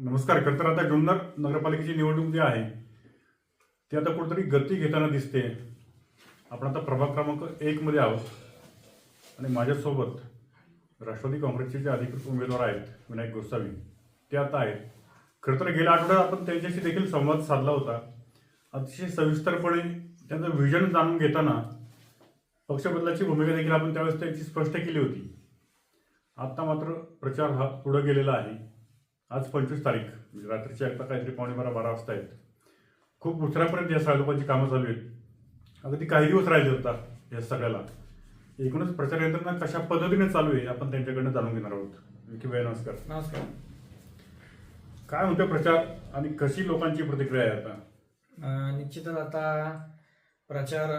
नमस्कार खरं तर आता जुन्नर नगरपालिकेची निवडणूक जी आहे ती आता कुठेतरी गती घेताना दिसते. आपण आता प्रभाग क्रमांक एकमध्ये आहोत. आणि माझ्यासोबत राष्ट्रवादी काँग्रेसचे जे अधिकृत उमेदवार आहेत विनायक गोसावी ते आता आहेत. खरं तर गेल्या आठवड्यात आपण त्यांच्याशी देखील संवाद साधला होता. अतिशय सविस्तरपणे त्यांचं विजन जाणून घेताना पक्षबदलाची भूमिका देखील आपण त्यावेळेस त्यांची स्पष्ट केली होती. आत्ता मात्र प्रचार हा पुढं गेलेला आहे. आज पंचवीस तारीख म्हणजे रात्रीची आता काहीतरी पावणे बारा बारा वाजता आहेत. खूप उशिरापर्यंत या सगळ्या लोकांची कामं चालू आहेत. अगदी काही दिवस राहिले होता या सगळ्याला. एकूणच प्रचार यंत्रणा कशा पद्धतीने चालू आहे आपण त्यांच्याकडनं जाणून घेणार आहोत. विकी भाई नमस्कार. नमस्कार. काय म्हणतो प्रचार आणि कशी लोकांची प्रतिक्रिया आहे आता? निश्चितच आता प्रचार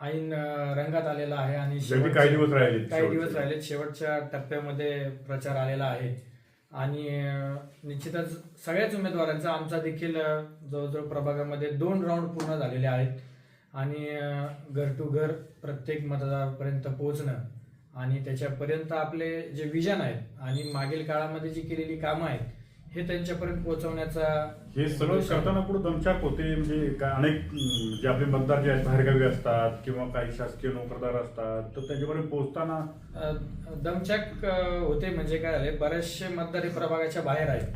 ऐन रंगात आलेला आहे आणि काही दिवस राहिले काही दिवस राहिले शेवटच्या टप्प्यामध्ये प्रचार आलेला आहे. आणि निश्चितच सगळ्याच उमेदवारांचा आमचा देखील जवळजवळ प्रभागामध्ये दोन राऊंड पूर्ण झालेले आहेत. आणि घर टू घर प्रत्येक मतदारापर्यंत पोहोचणं आणि त्याच्यापर्यंत आपले जे विजन आहेत आणि मागील काळामध्ये जी केलेली कामं आहेत हे त्यांच्यापर्यंत पोहोचवण्याचा हे सगळं करताना पुढे दमछाक होते? म्हणजे का अनेक अं, जे आपले मतदार जे आहेत बाहेरगावी असतात किंवा काही शासकीय नोकरदार असतात तर त्यांच्यापर्यंत पोहोचताना अ, दमछाक अ, होते म्हणजे काय झाले? बरेचसे मतदार हे प्रभागाच्या बाहेर आहेत.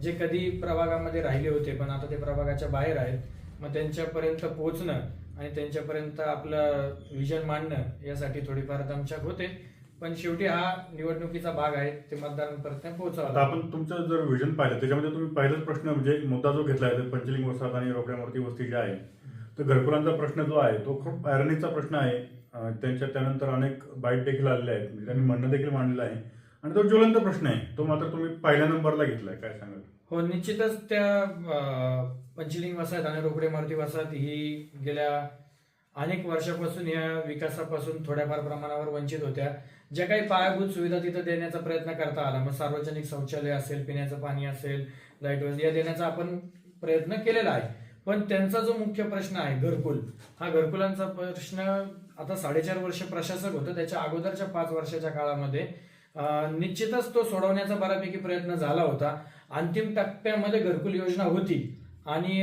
जे कधी प्रभागामध्ये राहिले होते पण आता ते प्रभागाच्या बाहेर आहेत. मग त्यांच्यापर्यंत पोहोचणं आणि त्यांच्यापर्यंत आपलं विजन मांडणं यासाठी थोडीफार दमछाक होते. पण शेवटी हा निवडणुकीचा भाग आहे ते मतदारांपर्यंत आता पोहोचावा आपण तुमचं जर विजन पाहिलं त्याच्यामध्ये तुम्ही पहिलाच प्रश्न म्हणजे मुद्दा जो घेतलाय तो पंचलिंग वसाहत आणि रोकड्यामूर्ती वस्ती जे आहे तर घरकुलांचा प्रश्न जो आहे तो खूप ऐरणीचा प्रश्न आहे. त्यांच्या त्यानंतर अनेक बाईट देखील आलेले आहेत. म्हणजे त्यांनी म्हणणं देखील मांडलेलं आहे. आणि तो ज्वलंत प्रश्न आहे. तो मात्र तुम्ही पहिल्या नंबरला घेतलाय काय सांगाल? हो निश्चितच त्या पंचलिंग वसाहत आणि रोकडे मारुती वसाहत ही गेल्या अनेक वर्षापासून या विकासापासून थोड्याफार प्रमाणावर वंचित होत्या. ज्या काही पायाभूत सुविधा तिथं देण्याचा प्रयत्न करता आला मग सार्वजनिक शौचालय असेल पिण्याचं पाणी असेल लाइट या देण्याचा आपण प्रयत्न केलेला आहे. पण त्यांचा जो मुख्य प्रश्न आहे घरकुल हा घरकुलांचा प्रश्न आता साडेचार वर्ष प्रशासक होतं. त्याच्या अगोदरच्या पाच वर्षाच्या काळामध्ये निश्चितच तो सोडवण्याचा बऱ्यापैकी प्रयत्न झाला होता. अंतिम टप्प्यामध्ये घरकुल योजना होती. आणि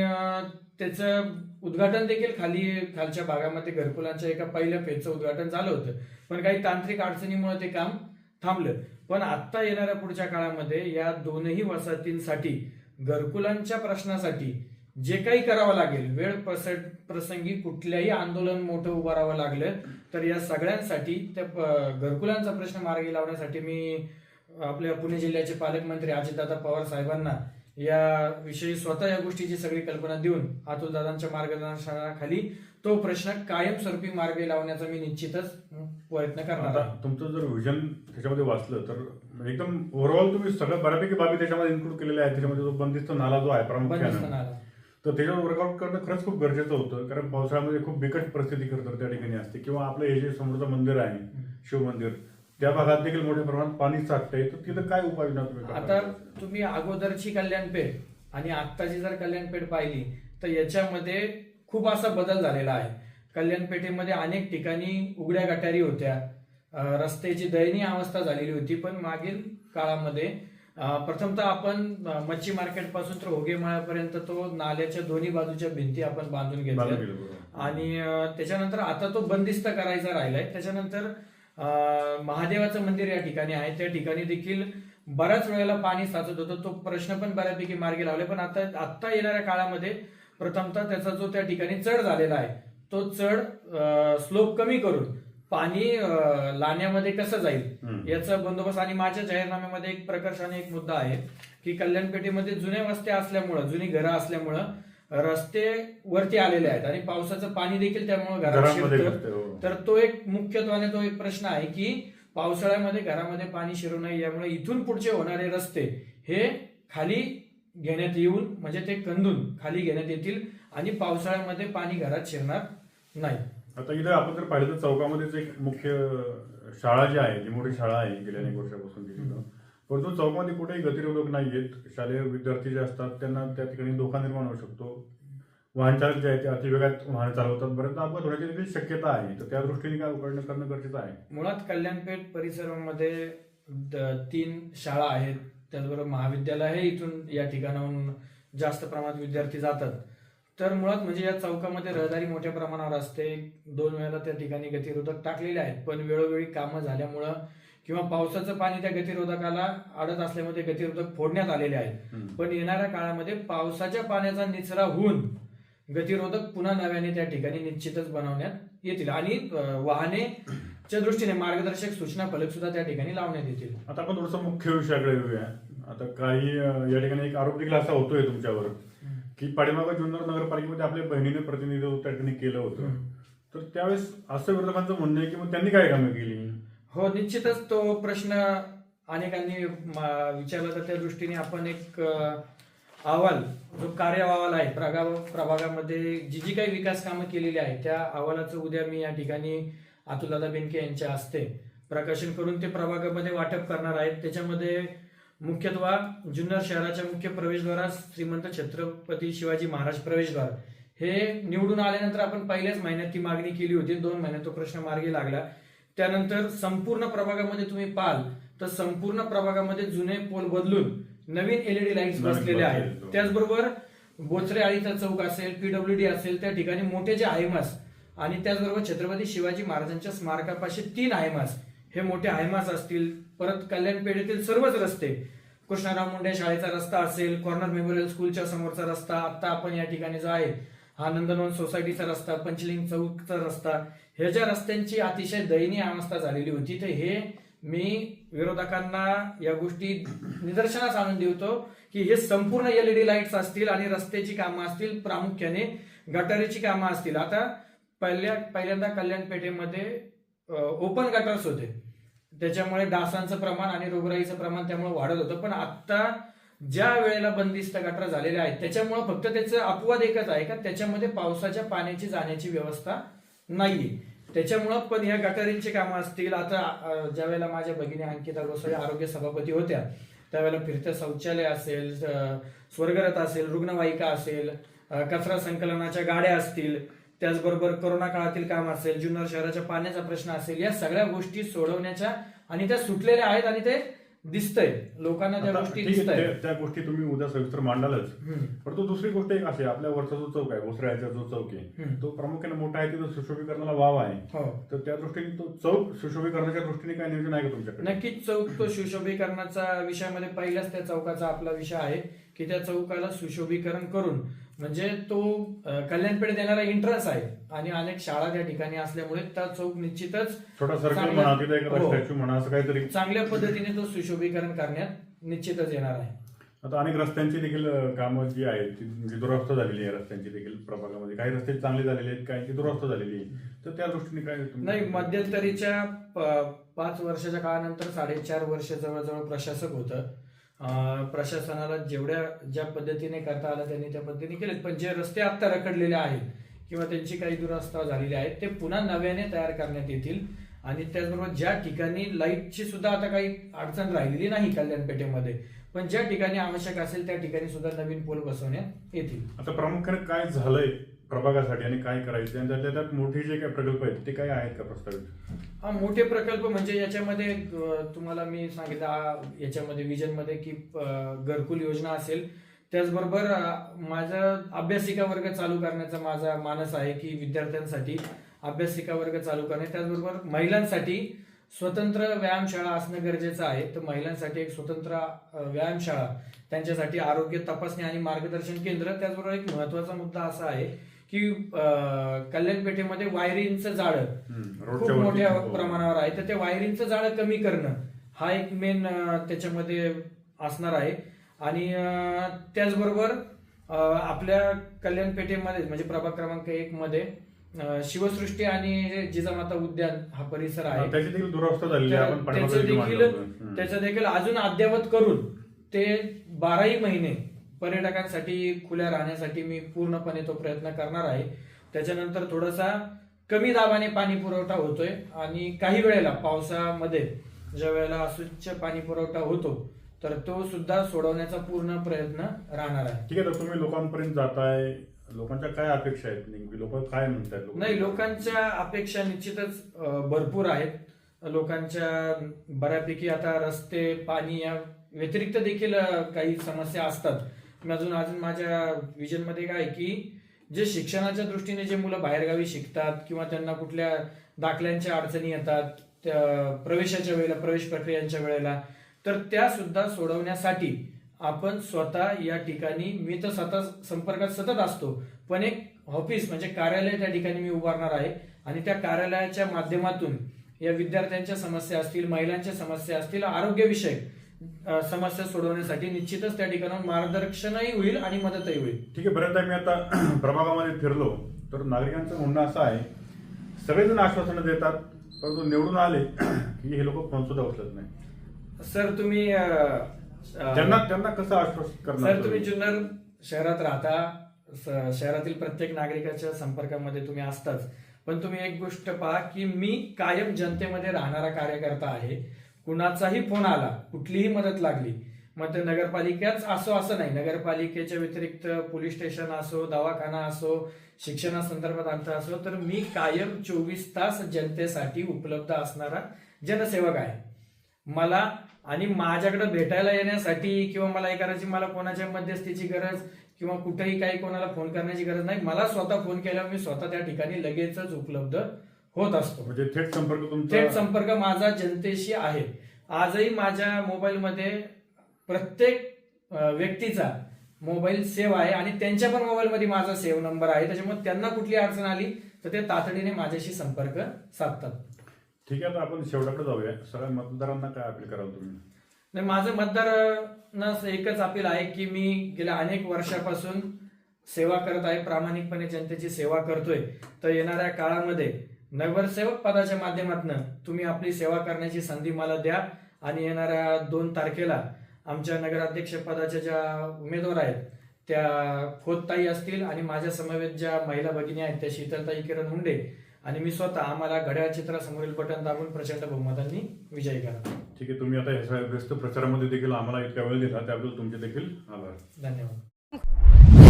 त्याचं उद्घाटन देखील खाली खालच्या भागामध्ये घरकुलांच्या एका पहिल्या फेजचं उद्घाटन झालं होतं. पण काही तांत्रिक अडचणीमुळे ते काम थांबलं. पण आत्ता येणाऱ्या पुढच्या काळामध्ये या दोनही वसाहतींसाठी घरकुलांच्या प्रश्नासाठी जे काही करावं लागेल वेळ प्रसट प्रसंगी कुठल्याही आंदोलन मोठं उभारावं लागलं तर या सगळ्यांसाठी त्या घरकुलांचा प्रश्न मार्गी लावण्यासाठी मी आपल्या पुणे जिल्ह्याचे पालकमंत्री अजितदादा पवार साहेबांना या विषयी स्वतः या गोष्टीची सगळी कल्पना देऊन अतुलदादांच्या मार्गदर्शनाखाली तो प्रश्न कायमस्वरूपी मार्गी लावण्याचा मी निश्चितच प्रयत्न करणार तुमचं जर विजन त्याच्यामध्ये वाचलं तर एकदम ओव्हरऑल तुम्ही सगळं बऱ्यापैकी बाबी त्याच्यामध्ये इन्क्लूड केलेल्या आहेत. त्याच्यामध्ये जो बंदिस्त नाला जो आहे प्रामुख्याने. तर त्याच्यावर वर्कआउट करणं खरंच खूप गरजेचं होतं कारण पावसाळ्यामध्ये खूप बिकट परिस्थिती खरं तर त्या ठिकाणी असते. किंवा आपलं हे जे समोरचं मंदिर आहे शिव मंदिर त्या भागात देखील मोठ्या प्रमाणात पाणी साठतंय तर तिथं काय उपाययोजना तुम्ही? आता तुम्ही अगोदरची कल्याणपेठ आणि आत्ताची जर कल्याणपेठ पाहिली तर याच्यामध्ये खूप असा बदल झालेला आहे कल्याणपेठेमध्ये अनेक ठिकाणी उघड्या गटारी होत्या अं, रस्त्याची दयनीय अवस्था झालेली होती पण मागील काळामध्ये अं, प्रथमतः आपण अं, मच्छी मार्केटपासून तर होगेमाळ्यापर्यंत तो नाल्याच्या दोन्ही बाजूच्या भिंती आपण बांधून बांधून घेतल्या गेलं बरोबर. आणि अं, त्याच्यानंतर आता तो बंदिस्त करायचा राहिलाय त्याच्यानंतर महादेवाचं मंदिर या ठिकाणी आहे. त्या ठिकाणी देखील बऱ्याच वेळेला पाणी साचत होतं. तो प्रश्न पण बऱ्यापैकी मार्गी लावले. पण आता आता येणाऱ्या काळामध्ये प्रथमतः त्याचा जो त्या ठिकाणी चढ झालेला आहे तो चढ स्लोप कमी करून पाणी लाण्यामध्ये कसं जाईल. याचा बंदोबस्त आणि माझ्या जाहीरनाम्यामध्ये एक प्रकर्षाने एक मुद्दा आहे की कल्याणपेठेमध्ये जुन्या वस्त्या असल्यामुळं जुनी घरं असल्यामुळं रस्ते वरती आलेले आहेत आणि पावसाचं पाणी देखील त्यामुळे घरात शिरतं. हो. तर तो एक मुख्यत्वाने तो एक प्रश्न आहे की पावसाळ्यामध्ये घरामध्ये पाणी शिरू नये यामुळे इथून पुढचे होणारे रस्ते हे खाली घेण्यात येऊन म्हणजे ते कंदून खाली घेण्यात येतील आणि पावसाळ्यामध्ये पाणी घरात शिरणार नाही. आता इथं आपण जर पाहिलं तर चौकामध्येच एक मुख्य शाळा जी आहे जी मोठी शाळा आहे गेल्या अनेक वर्षापासून परंतु चौकामध्ये कुठेही गतिरोधक नाही आहेत शालेय विद्यार्थी जे असतात त्यांना त्या ठिकाणी धोका निर्माण होऊ शकतो. वाहनचालक जे आहेत ते अतिवेगात वाहन चालवतात. बरेचदा अपघात होण्याची देखील शक्यता आहे. तर त्या दृष्टीने काय उपाययोजना करणं गरजेचं आहे. मुळात कल्याणपेठ परिसरामध्ये द- तीन शाळा आहेत. त्याचबरोबर महाविद्यालय आहे इथून या ठिकाणाहून जास्त प्रमाणात विद्यार्थी जातात. तर मुळात म्हणजे या चौकामध्ये रहदारी मोठ्या प्रमाणावर असते. दोन वेळेला त्या ठिकाणी गतिरोधक टाकलेले आहेत. पण वेळोवेळी कामं झाल्यामुळं किंवा पावसाचं पाणी त्या गतिरोधकाला अडत असल्यामुळे ते गतिरोधक फोडण्यात आलेले आहेत. पण येणाऱ्या काळामध्ये पावसाच्या पाण्याचा निचरा होऊन गतिरोधक पुन्हा नव्याने त्या ठिकाणी निश्चितच बनवण्यात येतील. आणि अं, वाहनेच्या दृष्टीने मार्गदर्शक सूचना फलक सुद्धा त्या ठिकाणी लावण्यात येतील. आता आपण थोडस मुख्य विषयाकडे येऊया. आता काही या ठिकाणी एक आरोप देखील असा होतोय तुमच्यावर की पाठीमागं जुन्नर नगरपालिकेमध्ये आपल्या बहिणीने प्रतिनिधित्व त्या ठिकाणी केलं होतं. तर त्यावेळेस असं विरोधकांचं म्हणणं आहे की मग त्यांनी काय कामं केली? हो निश्चितच तो प्रश्न अनेकांनी विचारला तर त्या दृष्टीने आपण एक अहवाल जो कार्य अहवाल आहे प्रगा प्रभागामध्ये जी जी काही विकास कामं केलेली आहेत त्या अहवालाचं उद्या मी या ठिकाणी अतुलदा बेनके यांच्या हस्ते प्रकाशन करून ते प्रभागामध्ये वाटप करणार आहेत. त्याच्यामध्ये मुख्यत्वे जुन्नर शहराच्या मुख्य प्रवेशद्वारात श्रीमंत छत्रपती शिवाजी महाराज प्रवेशद्वार हे निवडून आल्यानंतर आपण पहिल्याच महिन्यात ती मागणी केली होती. दोन महिन्यात तो प्रश्न मार्गी लागला. त्यानंतर संपूर्ण प्रभागामध्ये तुम्ही पाहाल तर संपूर्ण प्रभागामध्ये जुने पोल बदलून नवीन एलईडी लाईट्स नवीन बसलेले आहेत. त्याचबरोबर बोचरे आळीचा चौक असेल पीडब्ल्यूडी असेल त्या ठिकाणी मोठे जे हायमास आणि त्याचबरोबर छत्रपती शिवाजी महाराजांच्या स्मारकापाशी तीन हायमास हे मोठे हायमास असतील परत कल्याण पेढेतील सर्वच रस्ते कृष्णाराव मुंडे शाळेचा रस्ता असेल कॉर्नर मेमोरियल स्कूलच्या समोरचा रस्ता आता आपण या ठिकाणी जो आहे हा नंदनवन सोसायटीचा रस्ता पंचलिंग चौकचा रस्ता हे ज्या रस्त्यांची अतिशय दयनीय अवस्था झालेली होती तर हे मी विरोधकांना या गोष्टी निदर्शनास आणून देतो की हे संपूर्ण एलईडी लाईट्स असतील आणि रस्त्याची कामं असतील प्रामुख्याने गटारीची कामं असतील. आता पहिल्या पहिल्यांदा कल्याण पेठेमध्ये ओपन गटार्स होते. त्याच्यामुळे डासांचं प्रमाण आणि रोगराईचं प्रमाण त्यामुळे वाढत होतं. पण आता ज्या वेळेला बंदिस्त गटार झालेल्या आहेत त्याच्यामुळे फक्त त्याचं अपवाद एकच आहे का? त्याच्यामध्ये पावसाच्या पाण्याची जाण्याची व्यवस्था नाहीये. त्याच्यामुळं पण ह्या गटारींची कामं असतील. आता ज्या वेळेला माझ्या भगिनी अंकिता गोसावी आरोग्य सभापती होत्या त्यावेळेला फिरतं शौचालय असेल स्वर्गरथ असेल रुग्णवाहिका असेल कचरा संकलनाच्या गाड्या असतील त्याचबरोबर कोरोना काळातील काम असेल जुन्नर शहराच्या पाण्याचा प्रश्न असेल या सगळ्या गोष्टी सोडवण्याच्या आणि त्या सुटलेल्या आहेत आणि ते दिसतंय. लोकांना त्या गोष्टी त्या- गोष्टी तुम्ही उद्या सविस्तर मांडालच. परंतु दुसरी गोष्ट एक आहे, आपल्या वरचा जो चौक आहे भोसऱ्याचा जो चौक आहे. तो प्रामुख्याने मोठा आहे तिथं सुशोभीकरणाला वाव आहे. हो. तर त्या दृष्टीने तो चौक सुशोभीकरणाच्या दृष्टीने काय नियोजन आहे का तुमच्याकडे? नक्कीच चौक तो सुशोभीकरणाचा विषयामध्ये पहिलाच त्या चौकाचा आपला विषय आहे की त्या चौकाला सुशोभीकरण करून म्हणजे तो कल्याणपेठ देणारा एंट्रन्स आहे आणि अनेक शाळा त्या ठिकाणी असल्यामुळे त्या चौक निश्चितच हो. चांगल्या पद्धतीने तो सुशोभीकरण करण्यात निश्चितच येणार आहे. आता अनेक रस्त्यांची देखील कामं जी आहेत ती म्हणजे दुरवस्था झालेली आहे रस्त्यांची देखील प्रभागामध्ये. काही रस्ते चांगले झालेले आहेत काही दुरवस्था झालेली आहे. तर त्या दृष्टीने काय नाही मध्यंतरीच्या पाच वर्षाच्या काळानंतर साडेचार वर्ष जवळजवळ प्रशासक होतं. प्रशासनाला जेवढ्या ज्या पद्धतीने करता आलं त्यांनी त्या पद्धतीने केलेत. पण जे रस्ते आत्ता रखडलेले आहेत किंवा त्यांची काही दुरवस्था झालेली आहेत ते पुन्हा नव्याने तयार करण्यात येतील. आणि त्याचबरोबर ज्या ठिकाणी लाईटची सुद्धा आता काही अडचण राहिलेली नाही कल्याणपेठेमध्ये पण ज्या ठिकाणी आवश्यक असेल त्या ठिकाणी सुद्धा नवीन पोल बसवण्यात येतील. आता प्रामुख्याने काय झालंय? प्रभागासाठी आणि काय करायचं? आणि त्यातल्या त्यात मोठे जे काही प्रकल्प आहेत ते काय आहेत का प्रस्तावित? हा मोठे प्रकल्प म्हणजे याच्यामध्ये अं, तुम्हाला मी सांगितलं आ, याच्यामध्ये विजनमध्ये की अं, घरकुल योजना असेल. त्याचबरोबर अं, माझा अभ्यासिका वर्ग चालू करण्याचा माझा मानस आहे की विद्यार्थ्यांसाठी अभ्यासिका वर्ग चालू करणे. त्याचबरोबर महिलांसाठी स्वतंत्र व्यायामशाळा असणं गरजेचं आहे. तर महिलांसाठी एक स्वतंत्र अं, व्यायामशाळा त्यांच्यासाठी आरोग्य तपासणी आणि मार्गदर्शन केंद्र त्याचबरोबर एक महत्त्वाचा मुद्दा असा आहे की कल्याणपेठेमध्ये वायरिंगचं जाळं खूप मोठ्या हो. प्रमाणावर आहे. तर ते वायरिंगचं जाळं कमी करणं हा एक मेन त्याच्यामध्ये असणार आहे. आणि त्याचबरोबर आपल्या कल्याण पेठेमध्ये म्हणजे प्रभाग क्रमांक एक मध्ये शिवसृष्टी आणि जिजामाता उद्यान हा परिसर आहे. त्याची देखील दुरवस्था झालेली त्याचं देखील. त्याचं देखील अजून अद्यावत करून ते बाराही महिने पर्यटकांसाठी खुल्या राहण्यासाठी मी पूर्णपणे तो प्रयत्न करणार आहे. त्याच्यानंतर थोडासा कमी दाबाने पाणी पुरवठा होतोय आणि काही वेळेला पावसामध्ये ज्या वेळेला अस्वच्छ पाणी पुरवठा होतो तर तो सुद्धा सोडवण्याचा पूर्ण प्रयत्न राहणार आहे. ठीक आहे तर तुम्ही लोकांपर्यंत जाताय. लोकांच्या काय अपेक्षा आहेत नेमकी? लोक काय म्हणतात लोक नाही लोकांच्या अपेक्षा निश्चितच भरपूर आहेत. लोकांच्या बऱ्यापैकी आता रस्ते पाणी या व्यतिरिक्त देखील काही समस्या असतात. अजून अजून माझ्या विजनमध्ये काय आहे की जे शिक्षणाच्या दृष्टीने जे मुलं बाहेरगावी शिकतात किंवा त्यांना कुठल्या दाखल्यांच्या अडचणी येतात त्या प्रवेशाच्या वेळेला प्रवेश प्रक्रियांच्या वेळेला तर त्या सुद्धा सोडवण्यासाठी आपण स्वतः या ठिकाणी मी तर स्वतः संपर्कात सतत असतो पण एक ऑफिस म्हणजे कार्यालय त्या ठिकाणी मी उभारणार आहे आणि त्या कार्यालयाच्या माध्यमातून या विद्यार्थ्यांच्या समस्या असतील महिलांच्या समस्या असतील आरोग्यविषयक समस्या सोडवण्यासाठी निश्चितच त्या ठिकाणाहून मार्गदर्शनही होईल आणि मदतही होईल. ठीक आहे बऱ्याचदा मी आता प्रभागामध्ये फिरलो तर नागरिकांचं म्हणणं असं आहे सगळेजण आश्वासनं देतात परंतु निवडून आले की हे लोक फोन सुद्धा उचलत नाही. सर तुम्ही त्यांना त्यांना कसं आश्वासित करणार सर तुम्ही? जुन्नर शहरात राहता शहरातील प्रत्येक नागरिकाच्या संपर्कामध्ये तुम्ही असताच. पण तुम्ही एक गोष्ट पहा की मी कायम जनतेमध्ये राहणारा कार्यकर्ता आहे. कुणाचाही फोन आला कुठलीही मदत लागली मग ते नगरपालिकाच असो असं नाही. नगरपालिकेच्या व्यतिरिक्त पोलीस स्टेशन असो दवाखाना असो शिक्षणासंदर्भात अंतर असो तर मी कायम चोवीस तास जनतेसाठी उपलब्ध असणारा जनसेवक आहे. मला आणि माझ्याकडे भेटायला येण्यासाठी किंवा मला हे करायची मला कोणाच्या मध्यस्थीची गरज किंवा कुठेही काही कोणाला फोन करण्याची गरज नाही. मला स्वतः फोन केल्यावर मी स्वतः त्या ठिकाणी लगेचच उपलब्ध होत असतो. म्हणजे थेट संपर्क तुमचा थेट संपर्क माझा जनतेशी आहे. आजही माझ्या मोबाईलमध्ये प्रत्येक व्यक्तीचा मोबाईल सेव्ह आहे आणि त्यांच्या पण मोबाईलमध्ये माझा सेव्ह नंबर आहे. त्याच्यामुळे त्यांना कुठली अडचण आली तर ते तातडीने माझ्याशी संपर्क साधतात. ठीक आहे आता आपण शेवटाकडे जाऊया. सगळ्या मतदारांना काय अपील कराल तुम्ही? नाही माझं मतदारांना एकच अपील आहे की मी गेल्या अनेक वर्षापासून सेवा करत आहे. प्रामाणिकपणे जनतेची सेवा करतोय. तर येणाऱ्या काळामध्ये नगरसेवक पदाच्या माध्यमातून तुम्ही आपली सेवा करण्याची संधी मला द्या. आणि येणाऱ्या दोन तारखेला आमच्या नगराध्यक्ष पदाच्या ज्या उमेदवार आहेत त्या खोतताई असतील आणि माझ्या समवेत ज्या महिला भगिनी आहेत त्या शीतलताई किरण हुंडे. आणि मी स्वतः आम्हाला घड्याळ चित्रासमोरील बटन दाबून प्रचंड बहुमतांनी विजयी करा ठीक आहे तुम्ही आता ह्या सगळ्या व्यस्त प्रचारामध्ये देखील आम्हाला इतका वेळ दिला त्याबद्दल तुमचे देखील आभार. धन्यवाद.